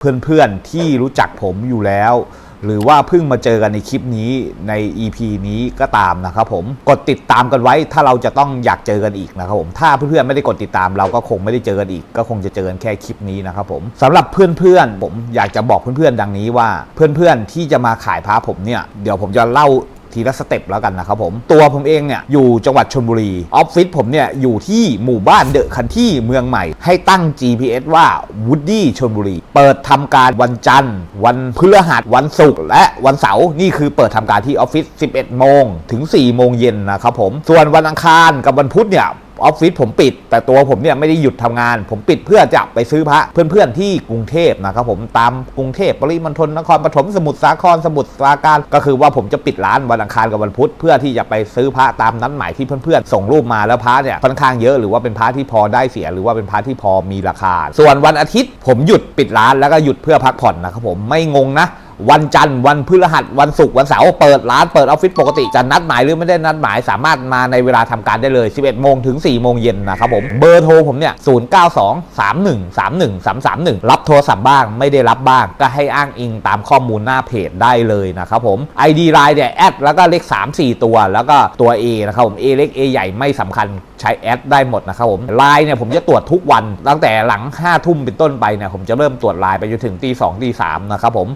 เพื่อนๆที่รู้จักผมอยู่แล้ว หรือว่าเพิ่งมาเจอกันในคลิปนี้ใน EP นี้ก็ตามนะครับผมกดติดตามกันไว้ถ้าเราจะต้องอยากเจอกันอีกนะครับผมถ้าเพื่อนๆไม่ได้กดติดตามเราก็คงไม่ได้เจอกันอีก ก็คงจะเจอกันแค่คลิปนี้นะครับผมสำหรับเพื่อนๆผมอยากจะบอกเพื่อนๆดังนี้ว่า เพื่อนๆที่จะมาขายพระผมเนี่ยเดี๋ยวผมจะเล่า ทีละสเต็ปแล้วกันนะครับผมตัวผมเองเนี่ยอยู่จังหวัดชนบุรีออฟฟิศผมเนี่ยอยู่ที่หมู่บ้านเดอะคันที่เมืองใหม่ ให้ตั้ง GPS ว่าวูดดี้ชนบุรี เปิดทำการวันจันทร์ วันพฤหัสวันศุกร์และวันเสาร์นี่คือเปิดทำการที่ออฟฟิศ11 โมงถึง 4 โมงเย็นนะครับผมส่วนวันอังคารกับวันพุธเนี่ย ออฟฟิศผมปิด แต่ตัวผมเนี่ยไม่ได้หยุดทำงาน ผมปิดเพื่อจะไปซื้อพระเพื่อนๆที่กรุงเทพนะครับผมตามกรุงเทพปริมณฑลนครปฐมสมุทรสาครสมุทรปราการ ก็คือว่าผมจะปิดร้านวันอังคารกับวันพุธ เพื่อที่จะไปซื้อพระตามนั้นหมายที่เพื่อนๆส่งรูปมาแล้วพระเนี่ยค่อนข้างเยอะหรือว่าเป็นพระที่พอได้เสีย หรือว่าเป็นพระที่พอมีราคา ส่วนวันอาทิตย์ผมหยุดปิดร้านแล้วก็หยุดเพื่อพักผ่อนนะครับผมไม่งงนะ วันจันทร์วันพฤหัสวันศุกร์วันเสาร์เปิดร้านเปิดออฟฟิศปกติจะนัดหมายหรือไม่ได้นัดหมายสามารถมาในเวลาทำการได้เลย 11 โมงถึง 4 โมงเย็นนะครับผมเบอร์โทรผมเนี่ย 092 31 31 331 รับโทรศัพท์บ้างไม่ได้รับบ้าง ก็ให้อ้างอิงตามข้อมูลหน้าเพจได้เลยนะครับผม ID ไลน์เนี่ยแอดแล้วก็เลข 3 4 ตัว แล้วก็ตัว A นะครับผม A เล็ก A ใหญ่ไม่สำคัญใช้แอดได้หมดนะครับผมไลน์เนี่ยผมจะตรวจทุกวัน ตั้งแต่หลัง5ทุ่มเป็นต้นไปเนี่ยผมจะเริ่มตรวจไลน์ไปจนถึงตี2ตี3นะครับผม